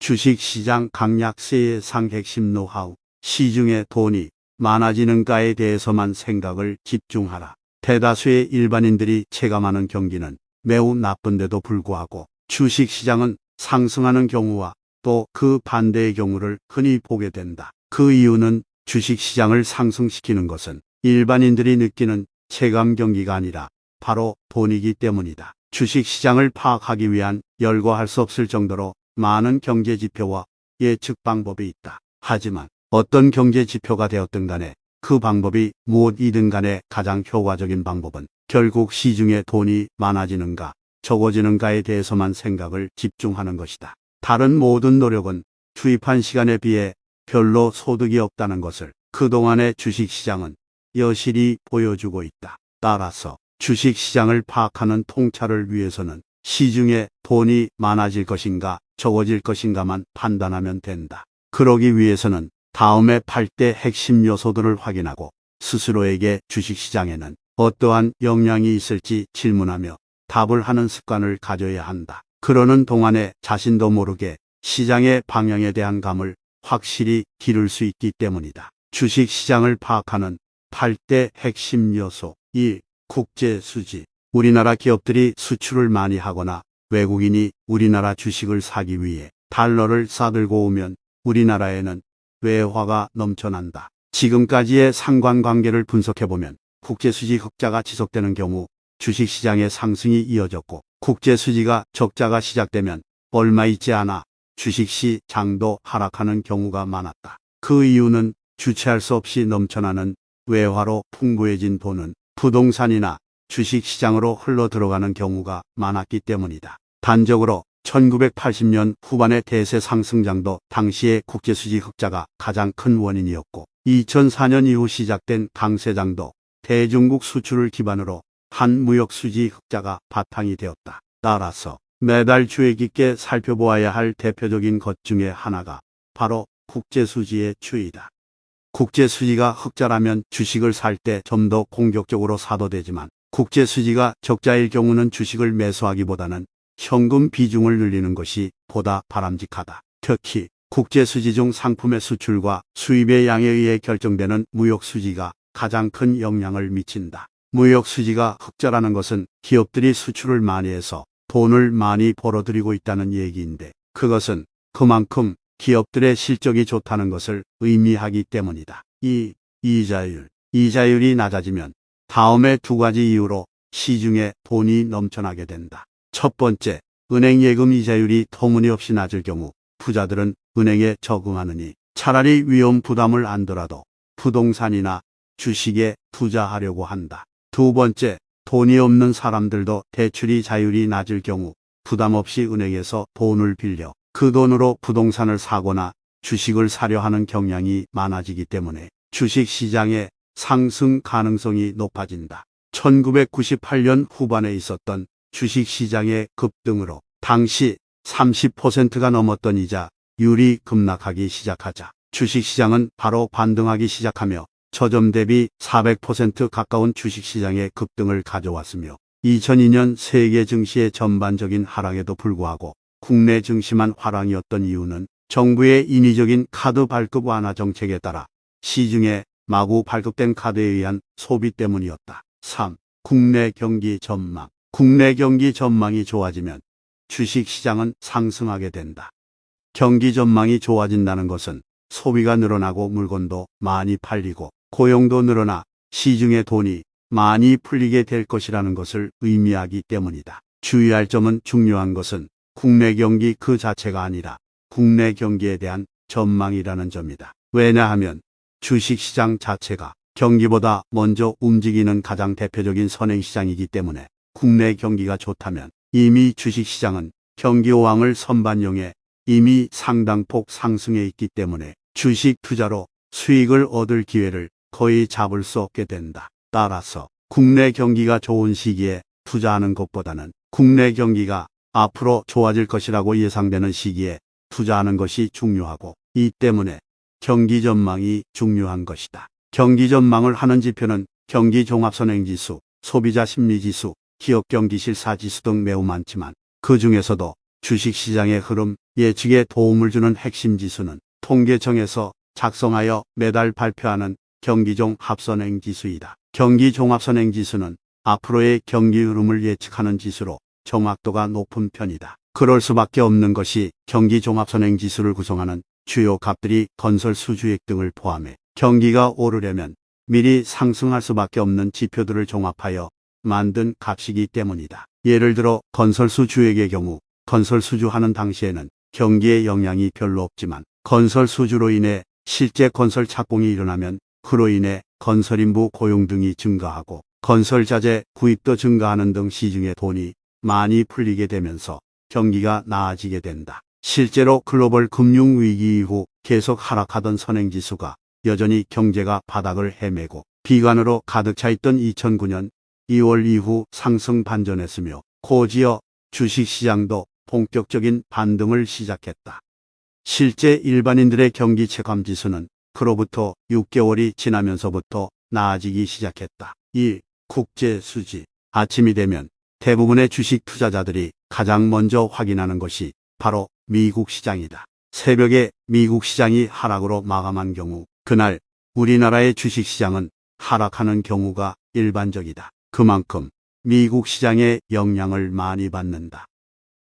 주식시장 강약세의 핵심 노하우, 시중에 돈이 많아지는가에 대해서만 생각을 집중하라. 대다수의 일반인들이 체감하는 경기는 매우 나쁜데도 불구하고 주식시장은 상승하는 경우와 또 그 반대의 경우를 흔히 보게 된다. 그 이유는 주식시장을 상승시키는 것은 일반인들이 느끼는 체감 경기가 아니라 바로 돈이기 때문이다. 주식시장을 파악하기 위한 열거할 수 없을 정도로 많은 경제 지표와 예측 방법이 있다. 하지만 어떤 경제 지표가 되었든 간에 그 방법이 무엇이든 간에 가장 효과적인 방법은 결국 시중에 돈이 많아지는가 적어지는가에 대해서만 생각을 집중하는 것이다. 다른 모든 노력은 투입한 시간에 비해 별로 소득이 없다는 것을 그동안의 주식시장은 여실히 보여주고 있다. 따라서 주식시장을 파악하는 통찰을 위해서는 시중에 돈이 많아질 것인가 적어질 것인가만 판단하면 된다. 그러기 위해서는 다음에 팔 때 핵심 요소들을 확인하고 스스로에게 주식시장에는 어떠한 영향이 있을지 질문하며 답을 하는 습관을 가져야 한다. 그러는 동안에 자신도 모르게 시장의 방향에 대한 감을 확실히 기를 수 있기 때문이다. 주식시장을 파악하는 8대 핵심 요소 1. 국제 수지 우리나라 기업들이 수출을 많이 하거나 외국인이 우리나라 주식을 사기 위해 달러를 싸들고 오면 우리나라에는 외화가 넘쳐난다. 지금까지의 상관관계를 분석해보면 국제수지 흑자가 지속되는 경우 주식시장의 상승이 이어졌고 국제수지가 적자가 시작되면 얼마 있지 않아 주식시 장도 하락하는 경우가 많았다. 그 이유는 주체할 수 없이 넘쳐나는 외화로 풍부해진 돈은 부동산이나 주식시장으로 흘러 들어가는 경우가 많았기 때문이다. 단적으로 1980년 후반의 대세 상승장도 당시의 국제수지 흑자가 가장 큰 원인이었고 2004년 이후 시작된 강세장도 대중국 수출을 기반으로 한 무역 수지 흑자가 바탕이 되었다. 따라서 매달 주의 깊게 살펴보아야 할 대표적인 것 중에 하나가 바로 국제수지의 추이다. 국제수지가 흑자라면 주식을 살 때 좀 더 공격적으로 사도 되지만 국제 수지가 적자일 경우는 주식을 매수하기보다는 현금 비중을 늘리는 것이 보다 바람직하다. 특히 국제 수지 중 상품의 수출과 수입의 양에 의해 결정되는 무역 수지가 가장 큰 영향을 미친다. 무역 수지가 흑자라는 것은 기업들이 수출을 많이 해서 돈을 많이 벌어들이고 있다는 얘기인데 그것은 그만큼 기업들의 실적이 좋다는 것을 의미하기 때문이다. 이 이자율, 이자율이 낮아지면 다음에 두 가지 이유로 시중에 돈이 넘쳐나게 된다. 첫 번째, 은행 예금 이자율이 터무니없이 낮을 경우 부자들은 은행에 적응하느니 차라리 위험 부담을 안더라도 부동산이나 주식에 투자하려고 한다. 두 번째, 돈이 없는 사람들도 대출이 자율이 낮을 경우 부담 없이 은행에서 돈을 빌려 그 돈으로 부동산을 사거나 주식을 사려 하는 경향이 많아지기 때문에 주식 시장의 상승 가능성이 높아진다. 1998년 후반에 있었던 주식 시장의 급등으로 당시 30%가 넘었던 이자율이 급락하기 시작하자 주식 시장은 바로 반등하기 시작하며 저점 대비 400% 가까운 주식 시장의 급등을 가져왔으며 2002년 세계 증시의 전반적인 하락에도 불구하고 국내 증시만 화랑이었던 이유는 정부의 인위적인 카드 발급 완화 정책에 따라 시중에 마구 발급된 카드에 의한 소비 때문이었다. 3. 국내 경기 전망. 국내 경기 전망이 좋아지면 주식 시장은 상승하게 된다. 경기 전망이 좋아진다는 것은 소비가 늘어나고 물건도 많이 팔리고 고용도 늘어나 시중에 돈이 많이 풀리게 될 것이라는 것을 의미하기 때문이다. 주의할 점은 중요한 것은 국내 경기 그 자체가 아니라 국내 경기에 대한 전망이라는 점이다. 왜냐하면 주식시장 자체가 경기보다 먼저 움직이는 가장 대표적인 선행시장이기 때문에 국내 경기가 좋다면 이미 주식시장은 경기 호황을 선반영해 이미 상당폭 상승해 있기 때문에 주식 투자로 수익을 얻을 기회를 거의 잡을 수 없게 된다. 따라서 국내 경기가 좋은 시기에 투자하는 것보다는 국내 경기가 앞으로 좋아질 것이라고 예상되는 시기에 투자하는 것이 중요하고 이 때문에 경기 전망이 중요한 것이다. 경기 전망을 하는 지표는 경기 종합선행지수, 소비자 심리지수, 기업 경기 실사지수 등 매우 많지만 그 중에서도 주식시장의 흐름 예측에 도움을 주는 핵심 지수는 통계청에서 작성하여 매달 발표하는 경기종 합선행 지수이다. 경기 종합선행 지수는 앞으로의 경기 흐름을 예측하는 지수로 정확도가 높은 편이다. 그럴 수밖에 없는 것이 경기 종합선행 지수를 구성하는 주요 값들이 건설 수주액 등을 포함해 경기가 오르려면 미리 상승할 수밖에 없는 지표들을 종합하여 만든 값이기 때문이다. 예를 들어 건설 수주액의 경우 건설 수주하는 당시에는 경기에 영향이 별로 없지만 건설 수주로 인해 실제 건설 착공이 일어나면 그로 인해 건설인부 고용 등이 증가하고 건설 자재 구입도 증가하는 등 시중에 돈이 많이 풀리게 되면서 경기가 나아지게 된다. 실제로 글로벌 금융 위기 이후 계속 하락하던 선행지수가 여전히 경제가 바닥을 헤매고 비관으로 가득 차 있던 2009년 2월 이후 상승 반전했으며 고지어 주식시장도 본격적인 반등을 시작했다. 실제 일반인들의 경기 체감 지수는 그로부터 6개월이 지나면서부터 나아지기 시작했다. 1. 국제 수지. 아침이 되면 대부분의 주식 투자자들이 가장 먼저 확인하는 것이 바로 미국 시장이다. 새벽에 미국 시장이 하락으로 마감한 경우 그날 우리나라의 주식 시장은 하락하는 경우가 일반적이다. 그만큼 미국 시장의 영향을 많이 받는다.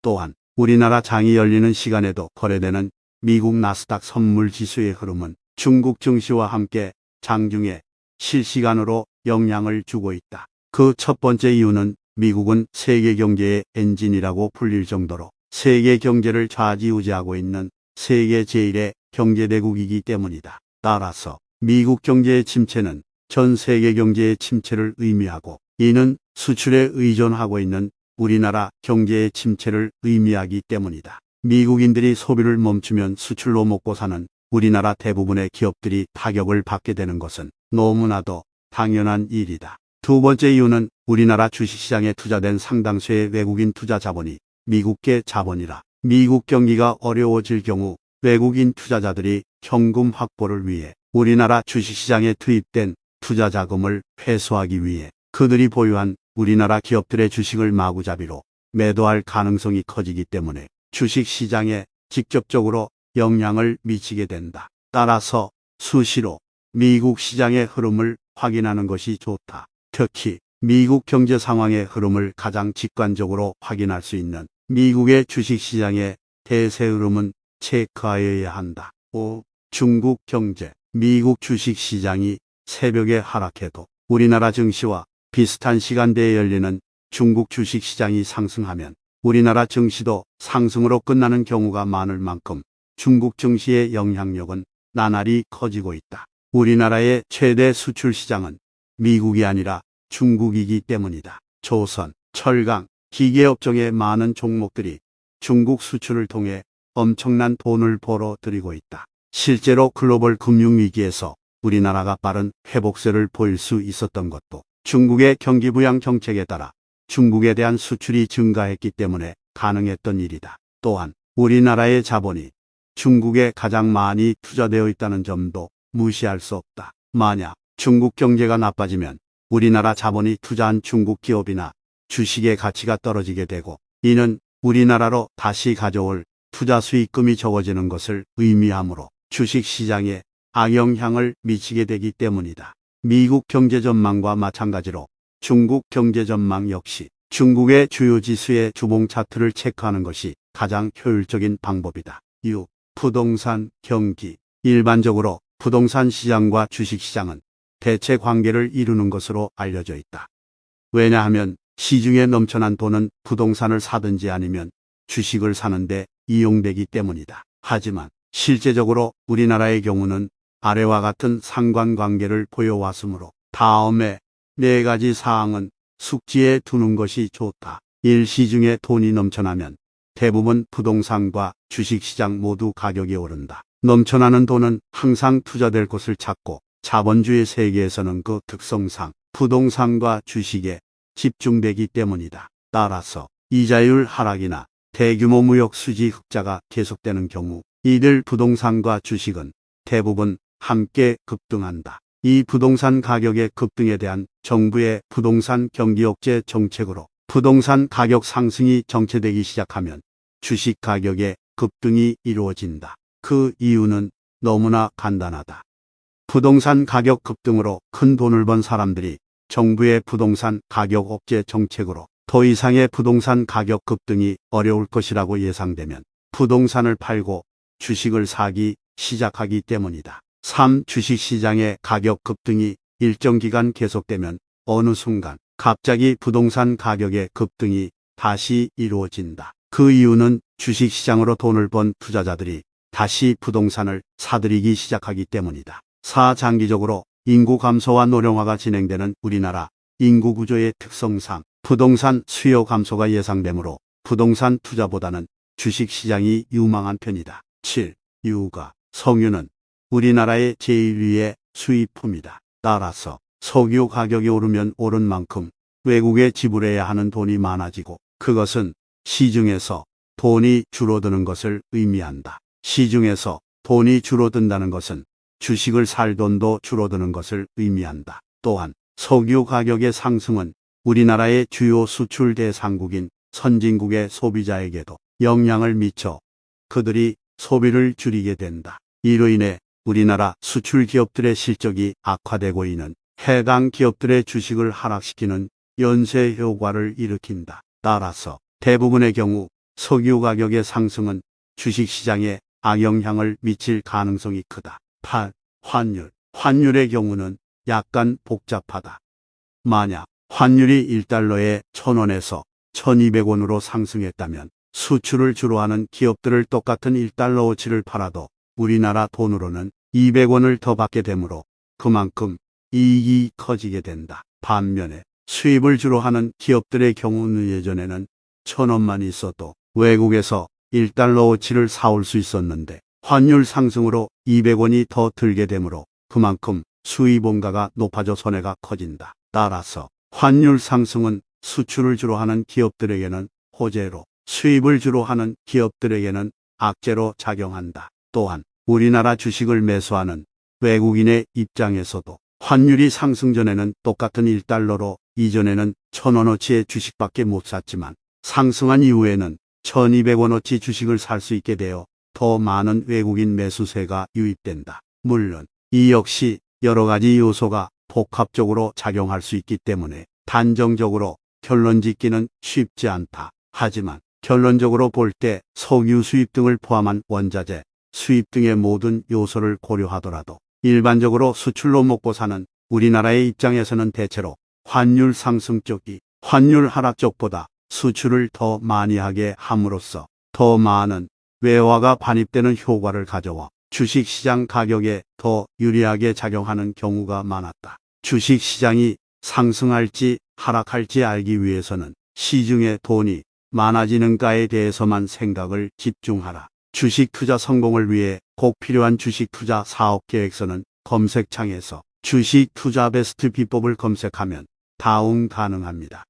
또한 우리나라 장이 열리는 시간에도 거래되는 미국 나스닥 선물 지수의 흐름은 중국 증시와 함께 장중에 실시간으로 영향을 주고 있다. 그 첫 번째 이유는 미국은 세계 경제의 엔진이라고 불릴 정도로 세계 경제를 좌지우지하고 있는 세계 제1의 경제대국이기 때문이다. 따라서 미국 경제의 침체는 전 세계 경제의 침체를 의미하고 이는 수출에 의존하고 있는 우리나라 경제의 침체를 의미하기 때문이다. 미국인들이 소비를 멈추면 수출로 먹고 사는 우리나라 대부분의 기업들이 타격을 받게 되는 것은 너무나도 당연한 일이다. 두 번째 이유는 우리나라 주식시장에 투자된 상당수의 외국인 투자 자본이 미국계 자본이라 미국 경기가 어려워질 경우 외국인 투자자들이 현금 확보를 위해 우리나라 주식시장에 투입된 투자 자금을 회수하기 위해 그들이 보유한 우리나라 기업들의 주식을 마구잡이로 매도할 가능성이 커지기 때문에 주식시장에 직접적으로 영향을 미치게 된다. 따라서 수시로 미국 시장의 흐름을 확인하는 것이 좋다. 특히 미국 경제 상황의 흐름을 가장 직관적으로 확인할 수 있는 미국의 주식시장의 대세 흐름은 체크하여야 한다. 5. 중국 경제 미국 주식시장이 새벽에 하락해도 우리나라 증시와 비슷한 시간대에 열리는 중국 주식시장이 상승하면 우리나라 증시도 상승으로 끝나는 경우가 많을 만큼 중국 증시의 영향력은 나날이 커지고 있다. 우리나라의 최대 수출 시장은 미국이 아니라 중국이기 때문이다. 조선, 철강, 기계업종의 많은 종목들이 중국 수출을 통해 엄청난 돈을 벌어 들이고 있다. 실제로 글로벌 금융위기에서 우리나라가 빠른 회복세를 보일 수 있었던 것도 중국의 경기 부양 정책에 따라 중국에 대한 수출이 증가했기 때문에 가능했던 일이다. 또한 우리나라의 자본이 중국에 가장 많이 투자되어 있다는 점도 무시할 수 없다. 만약 중국 경제가 나빠지면 우리나라 자본이 투자한 중국 기업이나 주식의 가치가 떨어지게 되고 이는 우리나라로 다시 가져올 투자 수익금이 적어지는 것을 의미하므로 주식 시장에 악영향을 미치게 되기 때문이다. 미국 경제 전망과 마찬가지로 중국 경제 전망 역시 중국의 주요 지수의 주봉 차트를 체크하는 것이 가장 효율적인 방법이다. 6. 부동산 경기 일반적으로 부동산 시장과 주식 시장은 대체 관계를 이루는 것으로 알려져 있다. 왜냐하면 시중에 넘쳐난 돈은 부동산을 사든지 아니면 주식을 사는데 이용되기 때문이다. 하지만 실제적으로 우리나라의 경우는 아래와 같은 상관관계를 보여왔으므로 다음에 네 가지 사항은 숙지에 두는 것이 좋다. 일시중에 돈이 넘쳐나면 대부분 부동산과 주식시장 모두 가격이 오른다. 넘쳐나는 돈은 항상 투자될 곳을 찾고 자본주의 세계에서는 그 특성상 부동산과 주식에 집중되기 때문이다. 따라서 이자율 하락이나 대규모 무역 수지 흑자가 계속되는 경우 이들 부동산과 주식은 대부분 함께 급등한다. 이 부동산 가격의 급등에 대한 정부의 부동산 경기 억제 정책으로 부동산 가격 상승이 정체되기 시작하면 주식 가격의 급등이 이루어진다. 그 이유는 너무나 간단하다. 부동산 가격 급등으로 큰 돈을 번 사람들이 정부의 부동산 가격 억제 정책으로 더 이상의 부동산 가격 급등이 어려울 것이라고 예상되면 부동산을 팔고 주식을 사기 시작하기 때문이다. 3. 주식시장의 가격 급등이 일정 기간 계속되면 어느 순간 갑자기 부동산 가격의 급등이 다시 이루어진다. 그 이유는 주식시장으로 돈을 번 투자자들이 다시 부동산을 사들이기 시작하기 때문이다. 4. 장기적으로 인구 감소와 노령화가 진행되는 우리나라 인구 구조의 특성상 부동산 수요 감소가 예상되므로 부동산 투자보다는 주식 시장이 유망한 편이다. 7. 유가 석유는 우리나라의 제1위의 수입품이다. 따라서 석유 가격이 오르면 오른 만큼 외국에 지불해야 하는 돈이 많아지고 그것은 시중에서 돈이 줄어드는 것을 의미한다. 시중에서 돈이 줄어든다는 것은 주식을 살 돈도 줄어드는 것을 의미한다. 또한 석유 가격의 상승은 우리나라의 주요 수출 대상국인 선진국의 소비자에게도 영향을 미쳐 그들이 소비를 줄이게 된다. 이로 인해 우리나라 수출 기업들의 실적이 악화되고 있는 해당 기업들의 주식을 하락시키는 연쇄 효과를 일으킨다. 따라서 대부분의 경우 석유 가격의 상승은 주식 시장에 악영향을 미칠 가능성이 크다. 8. 환율. 환율의 경우는 약간 복잡하다. 만약 환율이 1달러에 1000원에서 1200원으로 상승했다면 수출을 주로 하는 기업들을 똑같은 1달러어치를 팔아도 우리나라 돈으로는 200원을 더 받게 되므로 그만큼 이익이 커지게 된다. 반면에 수입을 주로 하는 기업들의 경우는 예전에는 1000원만 있어도 외국에서 1달러어치를 사올 수 있었는데 환율 상승으로 200원이 더 들게 되므로 그만큼 수입 원가가 높아져 손해가 커진다. 따라서 환율 상승은 수출을 주로 하는 기업들에게는 호재로 수입을 주로 하는 기업들에게는 악재로 작용한다. 또한 우리나라 주식을 매수하는 외국인의 입장에서도 환율이 상승 전에는 똑같은 1달러로 이전에는 1000원어치의 주식밖에 못 샀지만 상승한 이후에는 1200원어치 주식을 살 수 있게 되어 더 많은 외국인 매수세가 유입된다. 물론 이 역시 여러 가지 요소가 복합적으로 작용할 수 있기 때문에 단정적으로 결론 짓기는 쉽지 않다. 하지만 결론적으로 볼 때 석유 수입 등을 포함한 원자재, 수입 등의 모든 요소를 고려하더라도 일반적으로 수출로 먹고 사는 우리나라의 입장에서는 대체로 환율 상승 쪽이 환율 하락 쪽보다 수출을 더 많이 하게 함으로써 더 많은 외화가 반입되는 효과를 가져와 주식 시장 가격에 더 유리하게 작용하는 경우가 많았다. 주식 시장이 상승할지 하락할지 알기 위해서는 시중에 돈이 많아지는가에 대해서만 생각을 집중하라. 주식 투자 성공을 위해 꼭 필요한 주식 투자 사업 계획서는 검색창에서 주식 투자 베스트 비법을 검색하면 다운 가능합니다.